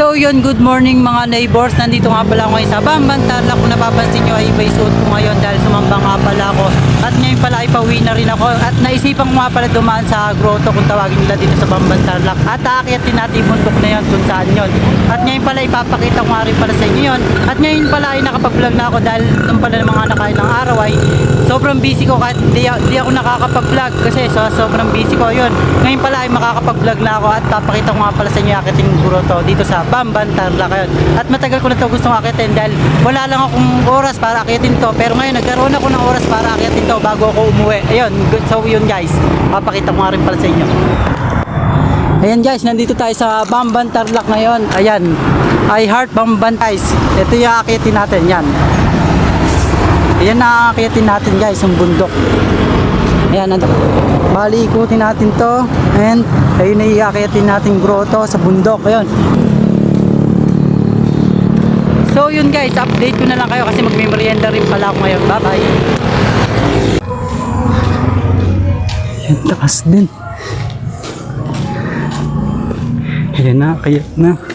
So yun, good morning mga neighbors. Nandito nga pala ako ngayon sa Bamban Tarlac. Kung napapansin nyo ay iba suot ko ngayon dahil sumamba nga pala ako. At ngayon pala ay pauwi na rin ako. At naisipan ko nga pala dumaan sa grotto kung tawagin nila dito sa Bamban Tarlac. At aakyatin natin yung bundok na yun kung saan yun. At ngayon pala ipapakita ko nga rin pala sa inyo yun. At ngayon pala ay nakapag-vlog na ako dahil nung pala ng mga nakain ng araw ay sobrang busy ko kahit di, di ako nakakapag-vlog kasi so, sobrang busy ko yun. Ngayon pala ay makakapag-vlog na ako at papakita ko nga pala sa inyo aking grotto dito sa Bamban Tarlac yun. At matagal ko na to gustong akitin dahil wala lang akong oras para akitin to pero ngayon nagkaroon ako ng oras para akitin to bago ako umuwi. Ayun, so yun guys, papakita ko nga rin pala sa inyo. Ayan guys, nandito tayo sa Bamban Tarlac ngayon. Ayan, I Heart Bamban guys. Ito yung akitin natin, yan. Ayan na akitin natin guys, yung bundok. Ayan, bali ikutin natin to. And ayun na iakitin natin grotto sa bundok. Ayun. So yun guys, update ko na lang kayo kasi magme-merienda rin pala ako ngayon. Bye bye. Yan, taas din. Ayan na, kaya na.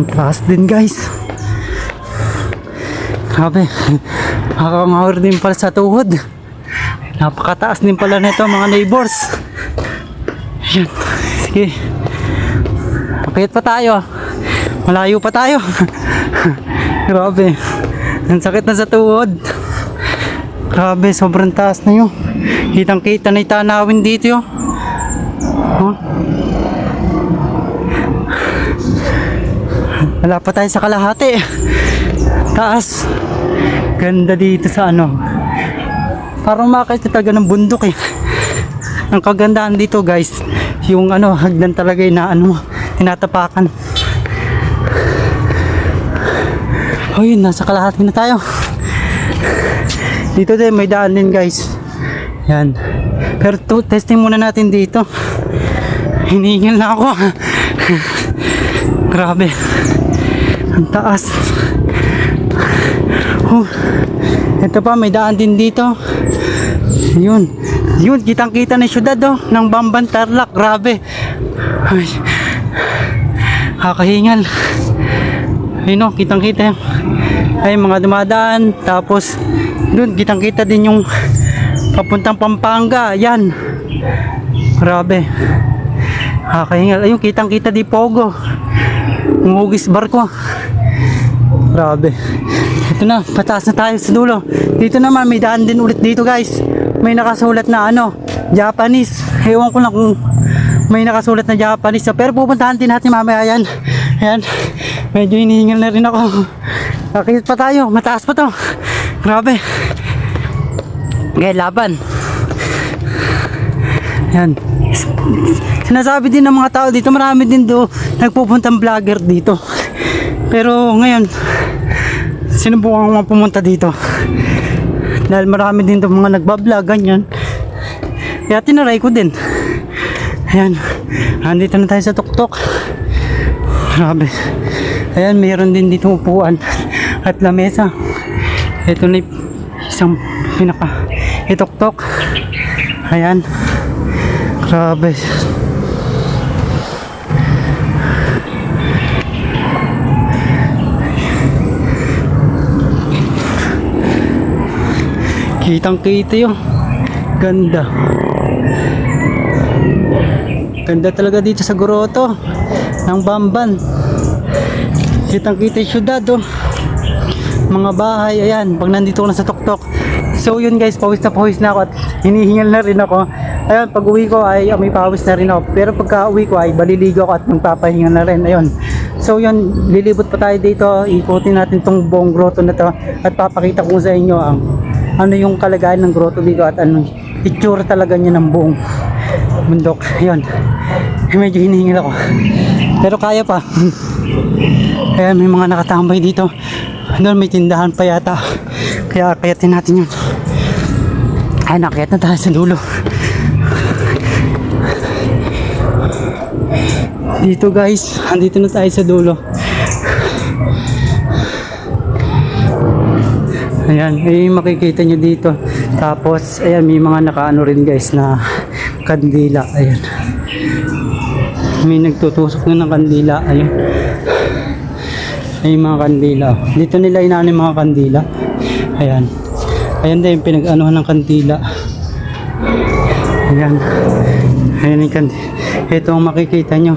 Ang taas din guys. Grabe. Nakakangawar din pala sa tuhod. Napakataas din pala nito mga neighbors. Ayan. Sige. Akit pa tayo. Malayo pa tayo. Grabe. Ang sakit na sa tuhod. Grabe, sobrang taas na yun. Kitang kita na itanawin dito yun. Huh? Wala pa tayo sa kalahati. Taas. Ganda dito sa ano. Parang makakita talaga ng bundok eh. Ang kagandahan dito guys, yung ano, hagdan talaga na ano, tinatapakan. Oh yun, nasa kalahati na tayo. Dito din, may daan din guys. Yan. Pero to, testing muna natin dito. Hinihingil na ako. Grabe. Ang taas. Oh. Ito pa, may daan din dito. Yun. Yun, kitang-kita na yung syudad oh, ng Bamban Tarlac. Grabe. Ay. Kakahingal. Ayun oh, kitang-kita. Ay, mga dumadaan. Tapos, dun, kitang-kita din yung papuntang Pampanga. Yan. Grabe. Kakahingal. Ayun, kitang-kita di Pogo. Umugis barko. Grabe. Ito na, pataas na tayo sa dulo. Dito naman, may daan din ulit dito guys. May nakasulat na ano, Japanese. Ewan ko lang kung may nakasulat na Japanese. Pero pupuntahan din natin mamaya yan. Ayan. Medyo hinihingal na rin ako. Kakit pa tayo. Mataas pa to. Grabe. Ngayon, laban. Yan. Sinasabi din ng mga tao dito, marami din do nagpupuntang vlogger dito. Pero ngayon, sinubukan ko nga pumunta dito. Dahil marami din do mga nagbablog, ganyan. Kaya tinaray ko din. Ayan, andito na tayo sa tuktok. Grabe. Ayan, mayroon din dito upuan at lamesa. Ito na isang pinaka ituktok. Ayan. Grabe. Kitang kita yun. Ganda. Ganda talaga dito sa Goroto ng Bamban. Kitang kita yung syudad oh. Mga bahay, ayan. Pag nandito ko na sa tuktok. So yun guys, pawis na pawis na ako at hinihingal na rin ako. Ayun, pag uwi ko ay may pawis na rin ako. Pero pagka uwi ko ay baliligo ako at magpapahinga na rin. Ayun. So yun, lilibot pa tayo dito. Ikutin natin tong buong grotto na to at papakita ko sa inyo ang ano yung kalagayan ng grotto dito at ano itsura talaga niya ng buong bundok. Ayun. Medyo hinihingil ako. Pero kaya pa. Ayan, may mga nakatambay dito. Doon may tindahan pa yata. Kaya akayatin natin yun. Ay, nakayat na tayo sa dulo. Dito guys, andito na tayo sa dulo. Ayan, eh, makikita nyo dito. Tapos, ayan, may mga nakaano rin guys na kandila. Ayan. May nagtutusok na ng kandila. Ayan. Ay, mga kandila. Dito nila inaano yung mga kandila. Ayan. Ayan din, pinag-anuhan ng kandila. Ayan. Ayan yung kandila. Ito ang makikita nyo.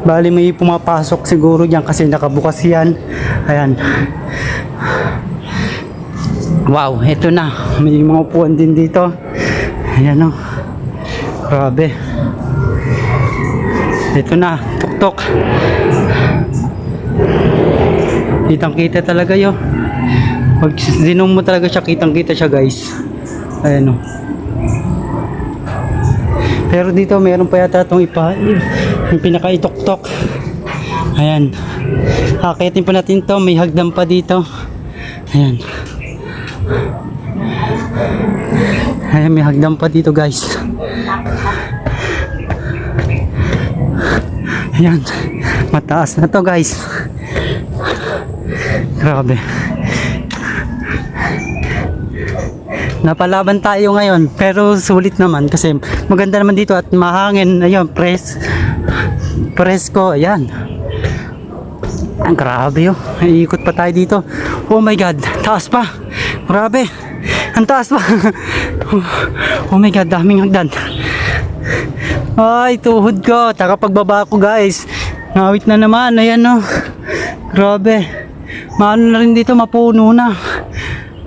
Bali may pumapasok siguro dyan kasi nakabukas yan. Ayan. Wow, ito na. May mga upuan din dito. Ayan o. Grabe. Ito na, tuktok. Kitang kita talaga yo. Pag zinong mo talaga siya, kitang kita siya guys. Ayan o. Pero dito meron pa yata itong ipa, yung pinaka-ituktok. Ayan. Akitin pa natin to, may hagdan pa dito. Ayan. Ayan, may hagdan pa dito guys. Ayan. Mataas na to guys. Grabe. Napalaban tayo ngayon pero sulit naman kasi maganda naman dito at mahangin. Ayun, press. Presko, ayan. Ang grabe oh. Iikot pa tayo dito. Oh my god, taas pa. Grabe. Ang taas pa. oh my god, daming hagdan. Ay, tuhod ko. Taka pagbaba ko guys. Ngawit na naman. Ayan oh. Grabe. Maano na rin dito, mapuno na.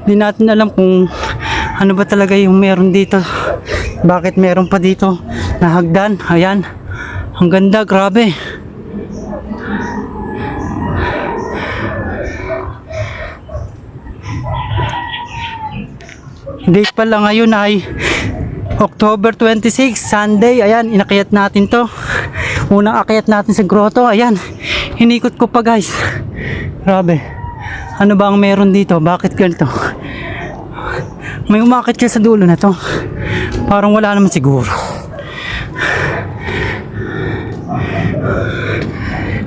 Hindi natin alam kung ano ba talaga yung meron dito. Bakit meron pa dito na hagdan. Ayan. Ang ganda, grabe. Date pala ngayon ay October 26, Sunday. Ayan, inakayat natin to. Unang akayat natin sa grotto. Ayan, hinikot ko pa guys. Grabe. Ano ba ang meron dito? Bakit ganito? May umakit siya sa dulo na to. Parang wala naman siguro.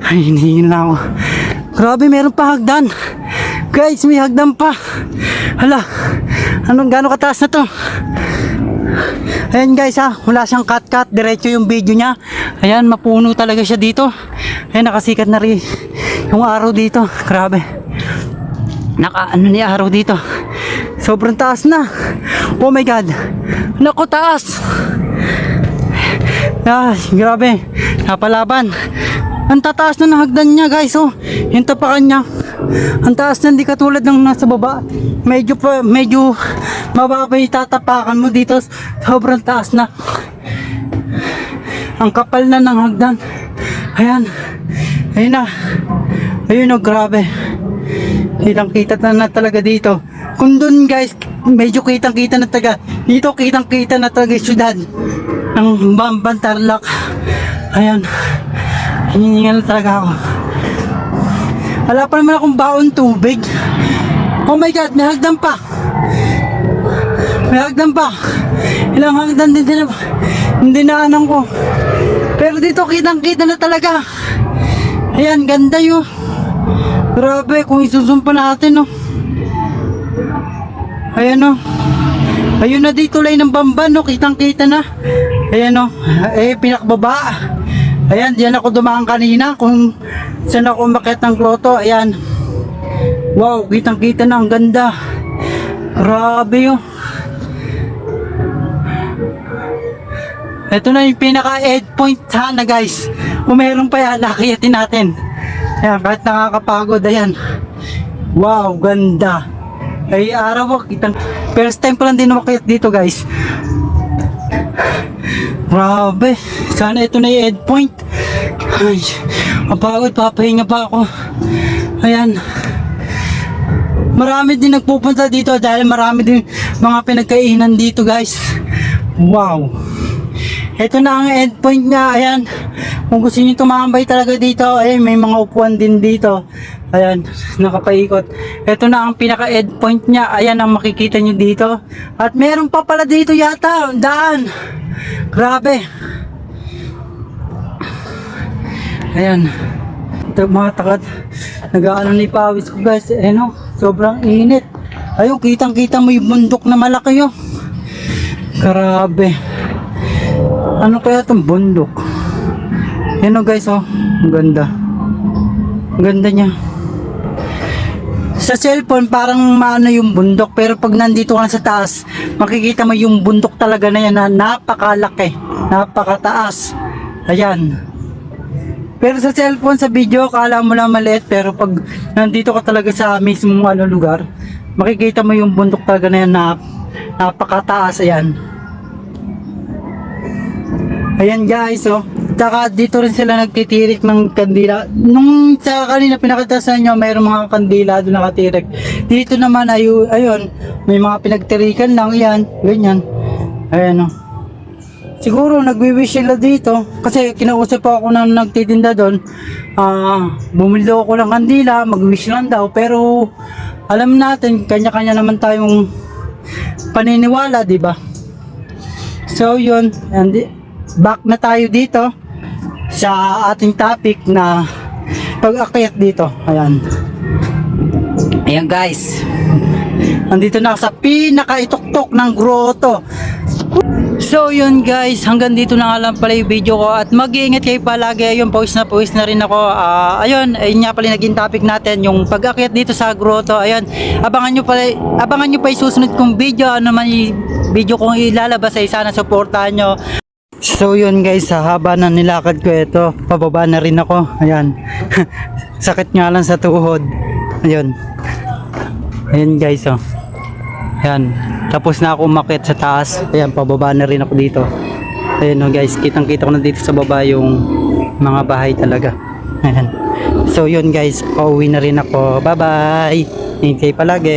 Ay, hinihingin na ako. Grabe, meron pa hagdan. Guys, may hagdan pa. Hala, anong gano'ng kataas na to? Ayan guys ha, wala siyang cut-cut, diretso yung video niya. Ayan, mapuno talaga siya dito. Ayan, nakasikat na rin yung araw dito. Grabe. Naka, ano ni araw dito. Sobrang taas na. Oh my God. Naku, taas. Ay, grabe. Napalaban. Ang tataas na ng hagdan niya guys. Oh, yung tapakan niya. Ang taas na hindi katulad ng nasa baba. Medyo pa, medyo mababa yung tatapakan mo dito. Sobrang taas na. Ang kapal na ng hagdan. Ayan. Ayun na. Ayun oh, grabe. Kitang kita na, na talaga dito. Kung dun guys, medyo kitang kita na taga. Dito kitang kita na talaga yung syudad. Ng Bamban Tarlac. Ayan. Hiningal talaga ako. Wala pa naman akong baon tubig. Oh my god, may hagdan pa. May hagdan pa. Ilang hagdan din din hindi naanan ko. Pero dito kitang kita na talaga. Ayan, ganda yun. Grabe, kung isusumpa natin, no. Ayan, no. Ayun na dito lay ng bamban, no. Kitang kita na. Ayan, no. Eh, pinakbaba. Ayan, diyan ako dumaan kanina. Kung saan ako umakyat ng grotto. Ayan. Wow, kitang kita na. Ang ganda. Grabe, yun. Ito na yung pinaka-end point sana guys. Kung meron pa yan, nakiyatin natin. Ayan, kahit nakakapagod, ayan. Wow, ganda. Ay, araw ko, kitang... First time pa lang din umakyat dito guys. Grabe. Sana ito na yung end point. Ay, mapagod, papahinga pa ako. Ayan. Marami din nagpupunta dito dahil marami din mga pinagkainan dito guys. Wow. Ito na ang end point niya. Ayan. Kung gusto niyo tumambay talaga dito, ay may mga upuan din dito. Ayan, nakapaikot. Ito na ang pinaka end point niya. Ayan ang makikita niyo dito. At meron pa pala dito yata, daan. Grabe. Ayan. Ito mga takad. Nag-ano ni pawis ko guys. Eh no, sobrang init. Ayun, kitang-kita mo yung bundok na malaki oh. Grabe. Ano kaya itong bundok? Yan oh guys oh. Ang ganda. Ang ganda niya. Sa cellphone parang maano yung bundok pero pag nandito ka sa taas makikita mo yung bundok talaga na yan na napakalaki, napakataas. Ayan. Pero sa cellphone, sa video, kala mo lang maliit pero pag nandito ka talaga sa mismong ano lugar, makikita mo yung bundok talaga na yan na napakataas. Ayan. Ayan guys, oh. Tsaka dito rin sila nagtitirik ng kandila. Nung sa kanina pinakita sa inyo, mayroong mga kandila doon nakatirik. Dito naman, ayu, ayun, may mga pinagtirikan lang yan, ganyan. Ayan, oh. Siguro nagwi-wish sila dito kasi kinausap po ako ng nagtitinda doon. Ah, bumili daw ako ng kandila, mag-wish lang daw pero alam natin kanya-kanya naman tayong paniniwala, 'di ba? So yun, and back na tayo dito sa ating topic na pag-akyat dito. Ayan. Ayan guys. Nandito na sa pinakaituktok ng grotto. So yun guys, hanggang dito na nga lang pala yung video ko at mag-iingat kayo palagi. Ayun, pawis na pawis na rin ako. Ah, ayun, ayun nga pala naging topic natin, yung pag-akyat dito sa grotto. Ayun, abangan nyo pala, abangan nyo pa yung susunod kong video. Ano man yung video kong ilalabas ay sana supportahan nyo. So yun guys, sa haba na nilakad ko ito, pababa na rin ako. Ayan. Sakit nga lang sa tuhod. Ayun. Ayun guys, oh. Ayan. Tapos na ako umakyat sa taas. Ayan, pababa na rin ako dito. Ayan oh guys, kitang kita ko na dito sa baba yung mga bahay talaga. Ayan. So yun guys, pauwi na rin ako. Bye bye. Kayo palagi.